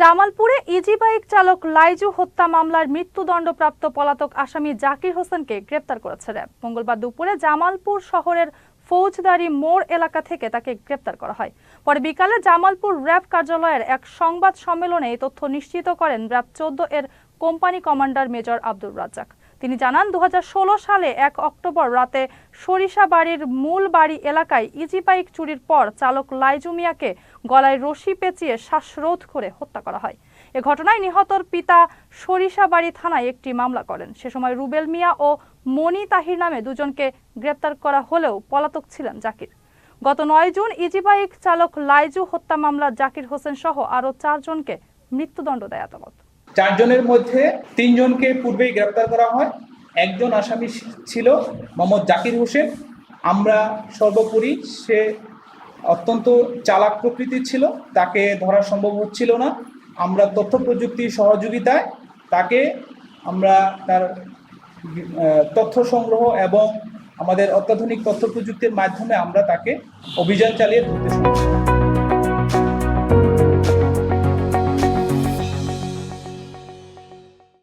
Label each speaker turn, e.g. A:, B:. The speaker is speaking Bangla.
A: জামালপুরে ইজি বাইক চালক লাইজু হত্যা মামলার মৃত্যুদণ্ডপ্রাপ্ত পলাতক আসামি জাকির হোসেনকে গ্রেপ্তার করেছে র্যাব। মঙ্গলবার দুপুরে জামালপুর শহরের ফৌজদারি মোড় এলাকা থেকে তাকে গ্রেপ্তার করা হয়। পরে বিকালে জামালপুর র্যাব কার্যালয়ের এক সংবাদ সম্মেলনে এই তথ্য নিশ্চিত করেন র্যাব চোদ্দ এর company commander major Abdur Razzak. তিনি জানান দু হাজার ষোলো সালে এক অক্টোবর রাতে সরিষাবাড়ির মূল বাড়ি এলাকায় ইজি বাইক চুরির পর চালক লাইজু মিয়াকে গলায় রশি পেঁচিয়ে শ্বাসরোধ করে হত্যা করা হয়। এ ঘটনায় নিহতর পিতা সরিষাবাড়ি থানায় একটি মামলা করেন। সে সময় রুবেল মিয়া ও মনি তাহির নামে দুজনকে গ্রেপ্তার করা হলেও পলাতক ছিলেন জাকির। গত নয় জুন ইজি বাইক চালক লাইজু হত্যা মামলা জাকির হোসেন সহ আরও চারজনকে মৃত্যুদণ্ড দেয় আদালত।
B: চারজনের মধ্যে তিনজনকে পূর্বেই গ্রেপ্তার করা হয়। একজন আসামি ছিল মোহাম্মদ জাকির হোসেন। আমরা সর্বোপরি সে অত্যন্ত চালাক প্রকৃতির ছিল, তাকে ধরা সম্ভব হচ্ছিল না। আমরা তথ্য প্রযুক্তির সহযোগিতায় তাকে আমরা তার তথ্য সংগ্রহ এবং আমাদের অত্যাধুনিক তথ্য প্রযুক্তির মাধ্যমে আমরা তাকে অভিযান চালিয়ে ধরতে সক্ষম।